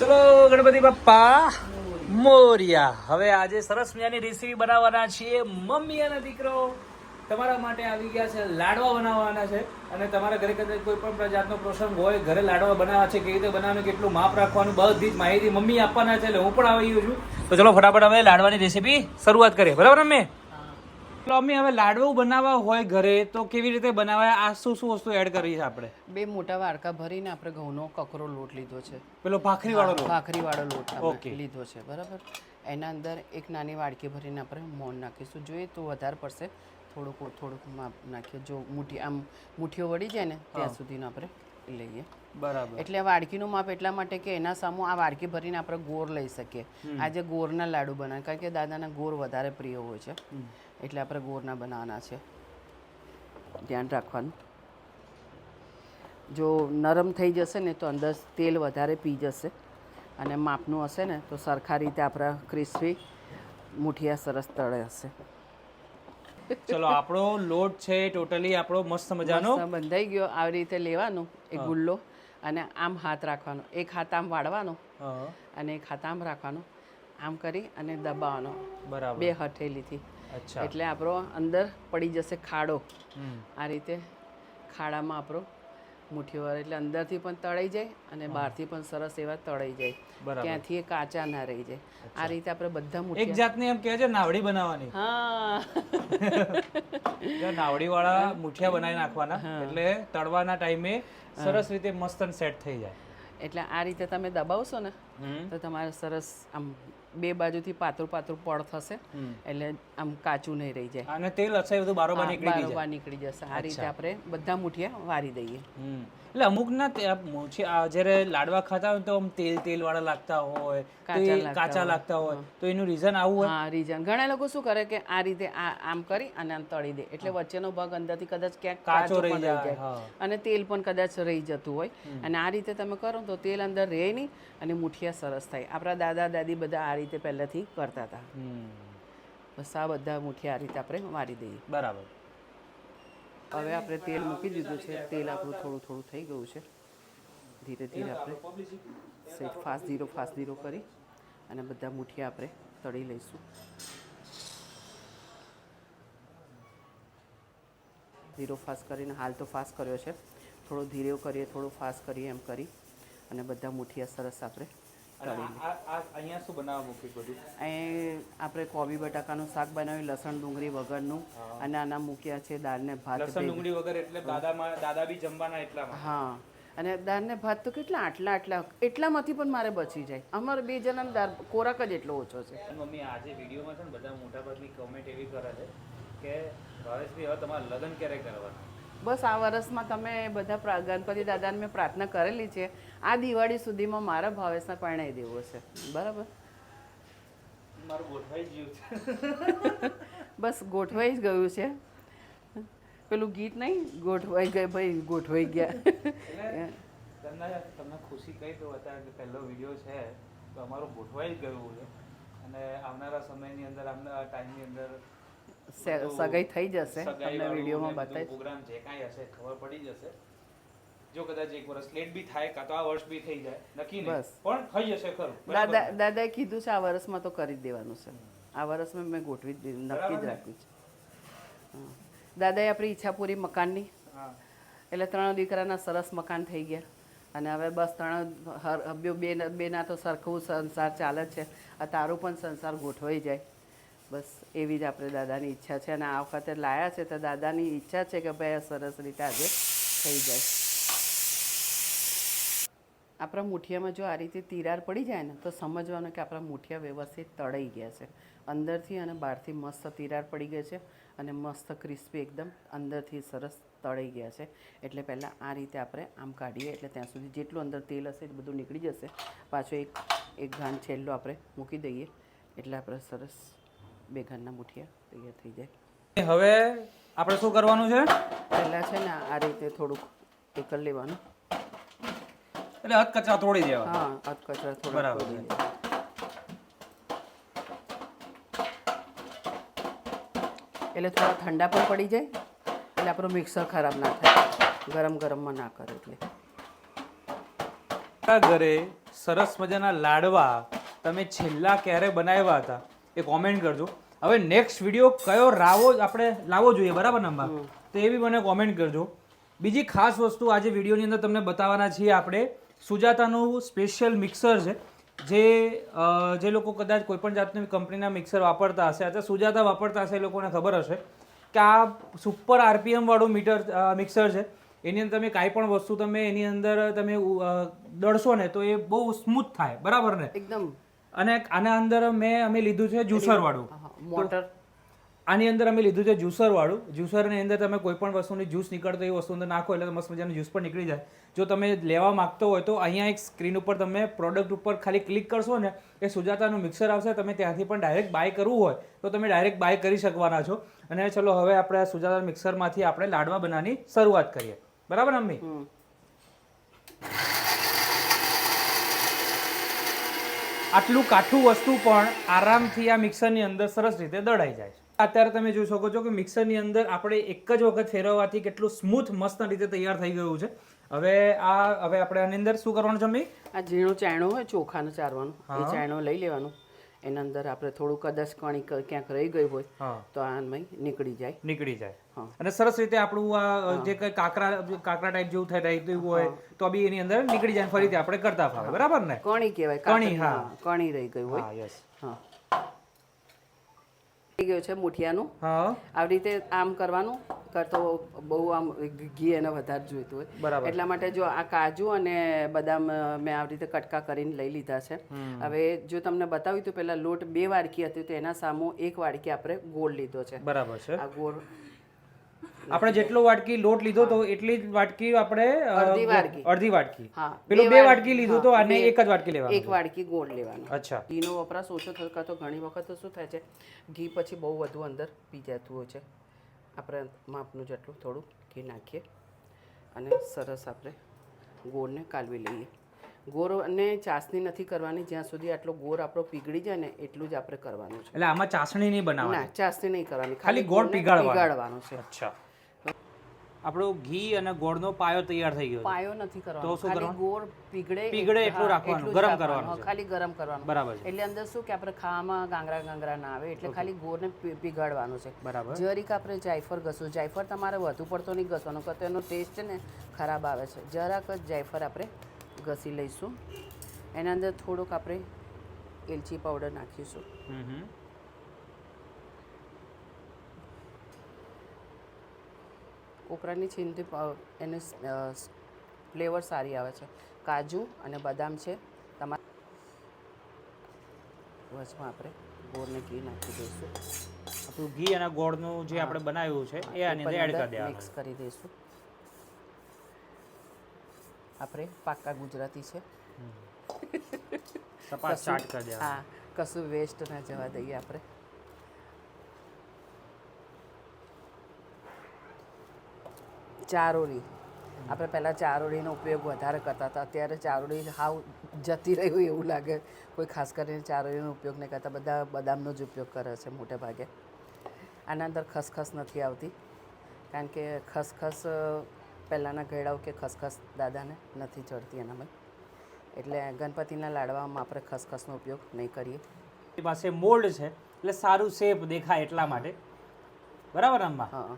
ચલો, ગણપતિ બાપ્પા, મોરિયા. હવે આજે સરસ મજાની રેસીપી બનાવવાના છીએ. મમ્મી અને દીકરો તમારા માટે આવી ગયા છે, લાડવા બનાવવાના છે. અને તમારા ઘરે કદાચ કોઈ પણ જાતનો પ્રસંગ હોય, ઘરે લાડવા બનાવવા છે, કેવી રીતે બનાવવાનું, કેટલું માપ રાખવાનું, બધી જ માહિતી મમ્મી આપવાના છે, એટલે હું પણ આવી ગયો છું. તો ચલો, ફટાફટ હવે લાડવાની રેસીપી શરૂઆત કરીએ. બરાબર તો મમ્મી હવે લાડવો બનાવવા હોય ઘરે તો કેવી રીતે બનાવાય? આ શું શું વસ્તુ એડ કરી છે આપણે? બે મોટા વાડકા ભરીને આપણે ઘઉંનો કકરો લોટ લીધો છે. પેલો ભાખરી વાળો લોટ? ભાખરી વાળો લોટ લીધો છે બરાબર? એના અંદર એક નાની વાડકી ભરીને આપણે મોણ નાખીશું. જોઈએ તો વધારે પડશે થોડુંક થોડુંક માપ નાખીએ. જો મુઠ્ઠી આમ મુઠ્ઠીઓ વળી જાય ને ત્યાં સુધીનો આપણે લઈએ. બરાબર. એટલે વાડકીનું માપ એટલા માટે કે એના સામું આ વાડકી ભરીને આપણે ગોળ લઈ શકીએ. આજે ગોળના લાડુ બનાવે. કારણ કે દાદાના ગોળ વધારે પ્રિય હોય છે. એટલે આપણે ગોળના બનાવવાના છે. ધ્યાન રાખવાનું. જો નરમ થઈ જશે ને તો અંદર તેલ વધારે પી જશે અને માપનું હશે ને તો સરખા રીતે આપણા ક્રિસ્પી મુઠિયા સરસ તળે હશે. ચલો આપણો લોટ છે ટોટલી આપણો મસ્ત મજાનો. બંધાઈ ગયો. આવી રીતે લેવાનું એ ગુલ્લો અને આમ હાથ રાખવાનો. એક હાથ આમ વાળવાનો અને એક હાથ આમ રાખવાનો. આમ કરી અને દબાવવાનો. બરાબર. બે હથેલીથી અચ્છા. એટલે આપણો અંદર પડી જશે ખાડો. આ રીતે ખાડામાં આપણો મુઠ્ઠીઓ એટલે અંદરથી પણ તળાઈ જાય અને બહારથી પણ સરસ એવા તળાઈ જાય. ત્યાંથી એ કાચા ના રહી જાય. આ રીતે આપણે બધા એક જાતની એમ કહે છે નાવડી બનાવવાની. હા. નાવડી વાળા મુઠિયા બનાવી નાખવાના એટલે તળવાના ટાઈમે સરસ રીતે મસ્ત સેટ થઈ જાય. એટલે આ રીતે તમે દબાવશો ને તો તમારે સરસ આમ બે બાજુથી પાતળું પાતળું પડ થશે. એટલે આમ કાચું નહીં રહી જાય. અને તેલ હશે બધું બારોબાર નીકળી જાય. નીકળી જશે. આ રીતે આપણે બધા મુઠિયા વારી દઈએ. એટલે અમુક ના જ્યારે લાડવા ખાતા હોય તો આમ તેલ તેલ વાળા લાગતા હોય કાચા લાગતા હોય. તો એનું રીઝન આવું હોય? હા રીઝન ઘણા લોકો શું કરે કે આ રીતે આ આમ કરી અને આમ તળી દે. એટલે વચ્ચેનો ભાગ અંદરથી કદાચ ક્યાંક કાચો રહી જાય, જાય. અને તેલ પણ કદાચ રહી જતું હોય. અને આ રીતે તમે કરો તો તેલ અંદર રહે નહીં અને મુઠિયા સરસ થાય. આપણા દાદા દાદી બધા આ રીતે પહેલાંથી કરતા હતા. બસ આ બધા મુઠિયા આ રીતે આપણે મારી દઈએ. બરાબર. હવે આપણે તેલ મૂકી દીધું છે. તેલ આપણું થોડું થોડું થઈ ગયું છે. ધીરે ધીરે આપણે સેટ ફાસ્ટ ધીરો ફાસ્ટ ધીરો કરી અને બધા મુઠિયા આપણે તળી લઈશું. ધીરો ફાસ્ટ કરીને હાલ તો ફાસ્ટ કર્યો છે. થોડો ધીરે કરીએ થોડો ફાસ્ટ કરીએ એમ કરી અને બધા મુઠિયા સરસ આપણે અહીંયા શું બનાવવા મૂક્યું બધું? અહીં આપણે કોબી બટાકાનું શાક બનાવ્યું લસણ ડુંગળી વગરનું. અને આના મૂક્યા છે દાળને ભાત લસણ ડુંગળી વગર એટલે દાદામાં દાદા બી જમવાના એટલામાં. હા. અને દાળને ભાત તો કેટલા આટલા આટલા એટલામાંથી પણ મારે બચી જાય. અમારે બે જણાને દાળ ખોરાક જ એટલો ઓછો છે. મમ્મી આજે વિડીયોમાં છે ને બધા મોટા ભાગની કમેન્ટ એવી કરે છે કે ભાવેશભાઈ હવે તમારે લગ્ન ક્યારે કરવાના? બસ આ વર્ષમાં તમે બધા ગણપતિ દાદાને મેં પ્રાર્થના કરેલી છે. આ દિવાળી સુધીમાં મારા ભાવેશને પરણાવી દેવો છે. બરાબર? બસ ગોઠવાઈ જ ગયું છે. પેલું ગીત નહીં ગોઠવાઈ ગયા ભાઈ ગોઠવાઈ ગયા. તમને તમને ખુશી કહી દઉં અત્યારે કે પહેલો વીડિયો છે તો અમારું ગોઠવાઈ જ ગયું છે. અને આવનારા સમયની અંદર આવનારા ટાઈમની અંદર સગાઈ થઈ જશે તમને વિડીયોમાં બતાવી પ્રોગ્રામ જે કાંઈ હશે ખબર પડી જશે. જો કદાચ એક વર્ષ લેટ બી થાય કાં તો આ વર્ષ બી થઈ જાય નક્કી નહીં. પણ થઈ જશે ખરું. દાદા દાદાએ કીધું છે આ વર્ષમાં તો કરી જ દેવાનું છે. આ વર્ષમાં મેં ગોઠવી જ નક્કી જ રાખ્યું છે. દાદાએ આપણી ઈચ્છા પૂરી મકાનની. એટલે ત્રણ દીકરાના સરસ મકાન થઈ ગયા. અને હવે બસ ત્રણ હર બે બે- બેના તો સરખું સંસાર ચાલે છે. આ તારું પણ સંસાર ગોઠવાઈ જાય. બસ એવી જ આપણે દાદાની ઈચ્છા છે. અને આ વખતે લાયા છે તો દાદાની ઈચ્છા છે કે ભાઈ આ સરસ રીતે આજે થઈ જાય. આપણા મુઠિયામાં જો આ રીતે તિરાર પડી જાય ને તો સમજવાનું કે આપણા મુઠિયા વ્યવસ્થિત તળાઈ ગયા છે. અંદરથી અને બહારથી મસ્ત તિરાર પડી ગઈ છે અને મસ્ત ક્રિસ્પી એકદમ અંદરથી સરસ તળાઈ ગયા છે. એટલે પહેલાં આ રીતે આપણે આમ કાઢીએ એટલે ત્યાં સુધી જેટલું અંદર તેલ હશે એ બધું નીકળી જશે. પાછો એક એક ઘાન છેલ્લો આપણે મૂકી દઈએ એટલે આપણે સરસ બે ઘાનના મુઠિયા તૈયાર થઈ જાય. હવે આપણે શું કરવાનું છે? પહેલાં છે ને આ રીતે થોડુંક એકલ લેવાનું. એટલે હથ કચરા તોડી દેવા. હા અધકચરા થોડા બરાબર. એટલે થોડા ઠંડા પણ પડી જાય એટલે આપણું મિક્સર ખરાબ ના થાય. ગરમ ગરમમાં ના કરે એટલે. ઘરે સરસ મજાના લાડવા તમે છેલ્લા ક્યારે બનાવ્યા હતા એ કોમેન્ટ કરજો. હવે નેક્સ્ટ વીડિયો કયો રાવો આપણે લાવવો જોઈએ બરાબર નંબર તો એ બી મને કોમેન્ટ કરજો. બીજી ખાસ વસ્તુ આજે વિડીયોની અંદર તમને બતાવવાના છીએ આપણે. સુજાતાનું સ્પેશિયલ મિક્સર છે જે જે લોકો કદાચ કોઈપણ જાતની કંપનીના મિક્સર વાપરતા હશે અથવા સુજાતા વાપરતા હશે એ લોકોને ખબર હશે કે આ સુપર આરપીએમવાળું મીટર મિક્સર છે. એની અંદર તમે કાંઈ પણ વસ્તુ તમે એની અંદર તમે દળશો ને તો એ બહુ સ્મૂથ થાય બરાબર ને? એકદમ. અને આના અંદર મેં અમે લીધું છે જ્યુસર વાળું. મોટર. આની અંદર અમે લીધું છે જ્યુસરવાળું. જ્યુસરની અંદર તમે કોઈ પણ વસ્તુની જ્યુસ નીકળતો એ વસ્તુ અંદર નાખો એટલે મસ્ત મજાનો જ્યુસ પણ નીકળી જાય. જો તમે લેવા માંગતો હોય તો અહીંયા એક સ્ક્રીન ઉપર તમે પ્રોડક્ટ ઉપર ખાલી ક્લિક કરશો ને એ સુજાતાનું મિક્સર આવશે તમે ત્યાંથી પણ ડાયરેક્ટ બાય કરવું હોય તો તમે ડાયરેક્ટ બાય કરી શકવાના છો. અને ચલો હવે આપણે આ સુજાતા મિક્સરમાંથી આપણે લાડવા બનાવવાની શરૂઆત કરીએ. બરાબર મમ્મી આટલું કાઠું વસ્તુ પણ આરામથી આ મિક્સરની અંદર સરસ રીતે દળાઈ જાય છે. અત્યારે તમે જોઈ શકો છો કે મિક્સરની અંદર આપણે એક જ વખત ફેરવવાથી કેટલું સ્મૂથ મસ્ત રીતે તૈયાર થઈ ગયું છે. હવે આ હવે આપણે આની અંદર શું કરવાનું છે મમ્મી આ ઝીણું ચાયણું હોય ચોખાનું ચારવાનું. એ ચાયણું લઈ લેવાનું. એના અંદર આપણે થોડું કદાચ કણી ક્યાંક રહી ગયું હોય તો આમાં નીકળી જાય. નીકળી જાય. અને સરસ રીતે આપણું આ જે કઈ કાકરા કાકરા ટાઈપ જેવું થઈ રહ્યું હોય તો બી એની અંદર નીકળી જાય ફરીથી આપણે કરતા ફાવે. બરાબર ને? કણી કહેવાય કણી, હા. કણી રહી ગયું હોય. યસ હા. થઈ ગયું છે મુઠિયાનું. આવી રીતે આમ કરવાનું કરતો બહુ આમ ઘી એને વધારે જોઈતું હોય. બરાબર. એટલા માટે જો આ કાજુ અને બદામ મેં આવી રીતે કટકા કરીને લઈ લીધા છે. હવે જો તમને બતાવ્યું તો પેલા લોટ બે વાડકી હતી તો એના સામો એક વાડકી આપણે ગોળ લીધો છે. બરાબર છે. આ ગોળ આપણે જેટલો વાટકી લોટ લીધો તો એટલી જ વાટકી આપણે અડધી વાટકી. અડધી વાટકી. હા પેલું બે વાટકી. લીધું તો આને એક જ વાટકી લેવાનું એક વાટકી ગોળ લેવાનું. અચ્છા. ઘીનો વપરાશ ઓછો થતો તો ઘણી વખત શું થાય છે ઘી પછી બહુ વધુ અંદર પી જતું હોય છે. આપણે માપનું જેટલું થોડું ઘી નાખીએ અને સરસ આપણે ગોળને કાલવી લઈએ. ગોળને ચાસણી નથી કરવાની જ્યાં સુધી આટલો ગોળ આપણો પીગળી જાય ને એટલું જ આપણે કરવાનું છે. એટલે આમાં ચાસણી નહીં બનાવવાની? ના ચાસણી નહીં કરવાની. ખાલી ગોળ. પીગાળવાનો છે. અચ્છા. આપણો ઘી અને ગોળનો પાયો તૈયાર થઈ ગયો પાયો નથી તો શું ખાલી ગોળ પીગળે પીગળે એટલું રાખવાનું, ગરમ કરવાનું ખાલી ગરમ કરવાનું. બરાબર છે. એટલે અંદર શું કે આપણે ખાવામાં ગાંગરા ગાંગરા ના આવે એટલે ખાલી ગોળને પીગાળવાનું છે. બરાબર. જરીક આપણે જાયફળ ઘસવું જાયફળ તમારે વધુ પડતો નહીં ઘસવાનો કાં એનો ટેસ્ટ ને ખરાબ આવે છે. જરાક જ જાયફળ આપણે ઘસી લઈશું. એના અંદર થોડોક આપણે એલચી પાવડર નાખીશું. છીનથી પાવ- એની ફ્લેવર સારી આવે છે. કાજુ અને બદામ છે. તમારે વચમાં આપણે ગોળને ઘી નાખી દઈશું. આપણું ઘી અને ગોળનું જે આપણે બનાવ્યું છે એ આની અંદર એડ કરી દેવાનું. મિક્સ કરી દઈશું. આપણે પાક્કા ગુજરાતી છે. તપાસ સ્ટાર્ટ કરી દેવાનું. હા કશું વેસ્ટ ના જવા દઈએ આપણે. ચારોળી આપણે પહેલાં ચારોળીનો ઉપયોગ વધારે કરતા હતા. અત્યારે ચારોળી હાવ જતી રહી હોય એવું લાગે. કોઈ ખાસ કરીને ચારોળીનો ઉપયોગ નહીં કરતા. બધા બદામનો જ ઉપયોગ કરે છે મોટે ભાગે. આના અંદર ખસખસ નથી આવતી. કારણ કે ખસખસ પહેલાંના ઘેડાઓ કે ખસખસ દાદાને નથી ચડતી એનામાં. એટલે ગણપતિના લાડવામાં આપણે ખસખસનો ઉપયોગ નહીં કરીએ. પાસે મોલ્ડ છે. એટલે સારું શેપ દેખાય એટલા માટે. બરાબર આમાં હા.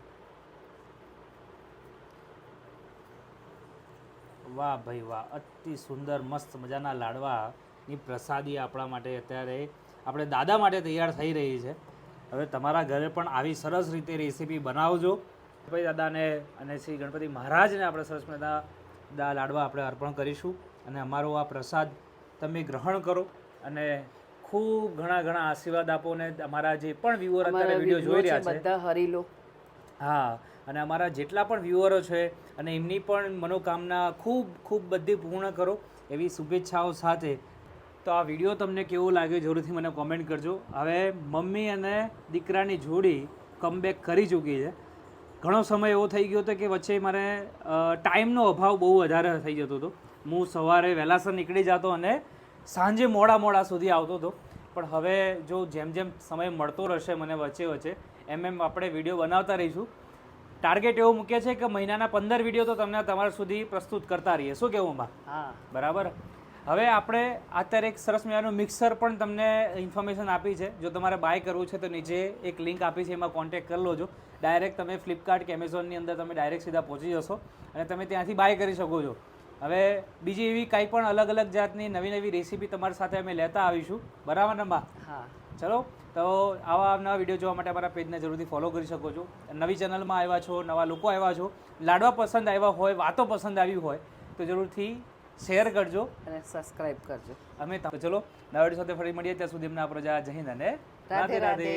વાહ ભાઈ વાહ અતિ સુંદર મસ્ત મજાના લાડવાની પ્રસાદી આપણા માટે અત્યારે આપણે દાદા માટે તૈયાર થઈ રહી છે. હવે તમારા ઘરે પણ આવી સરસ રીતે રેસીપી બનાવજો. ગણપતિ દાદાને અને શ્રી ગણપતિ મહારાજને આપણે સરસ મજા દા લાડવા આપણે અર્પણ કરીશું અને અમારો આ પ્રસાદ તમે ગ્રહણ કરો અને ખૂબ ઘણા ઘણા આશીર્વાદ આપો ને અમારા જે પણ વ્યૂઅર અત્યારે વીડિયો જોઈ રહ્યા છે છે. બધા હરી લો હા, અને અમારા જેટલા પણ વ્યુઅરો છે અને એમની પણ મનોકામના ખૂબ ખૂબ બધી પૂર્ણ કરો એવી શુભેચ્છાઓ સાથે. તો આ વીડિયો તમને કેવો લાગ્યો જરૂરથી મને કોમેન્ટ કરજો. હવે મમ્મી અને દીકરાની જોડી કમબેક કરી ચૂકી છે. ઘણો સમય એવો થઈ ગયો હતો કે વચ્ચે મારે ટાઈમનો અભાવ બહુ વધારે થઈ જતો હતો. હું સવારે વહેલાસર નીકળી જતો અને સાંજે મોડા મોડા સુધી આવતો હતો. પણ હવે જો જેમ જેમ સમય મળતો રહેશે મને વચ્ચે વચ્ચે એમ એમ આપણે વીડિયો બનાવતા રહીશું. ટાર્ગેટ એવું મૂકીએ છે કે મહિનાના પંદર વીડિયો તો તમને તમારા સુધી પ્રસ્તુત કરતા રહીએ. શું કહેવું માં? હા. બરાબર? હવે આપણે અત્યારે એક સરસ મજાનું મિક્સર પણ તમને ઇન્ફોર્મેશન આપી છે. જો તમારે બાય કરવું છે તો નીચે એક લિંક આપી છે એમાં કોન્ટેક્ટ કરી લોજો. ડાયરેક્ટ તમે ફ્લિપકાર્ટ કે એમેઝોનની અંદર તમે ડાયરેક્ટ સીધા પહોંચી જશો અને તમે ત્યાંથી બાય કરી શકો છો. હવે બીજી એવી કાંઈ પણ અલગ અલગ જાતની નવી નવી રેસીપી તમારી સાથે અમે લેતા આવીશું. બરાબર ને બા હા. ચલો તો આવા નવા વીડિયો જોવા માટે અમારા પેજને જરૂરથી ફોલો કરી શકો છો. નવી ચેનલમાં આવ્યા છો નવા લોકો આવ્યા છો લાડવા પસંદ આવ્યા હોય વાતો પસંદ આવી હોય તો જરૂરથી શેર કરજો. અને સબસ્ક્રાઇબ કરજો. અમે ચલો નવા વીડિયો સાથે ફરી મળીએ ત્યાં સુધી પ્રજા જય હિન્દ અને રાધે. રાધે.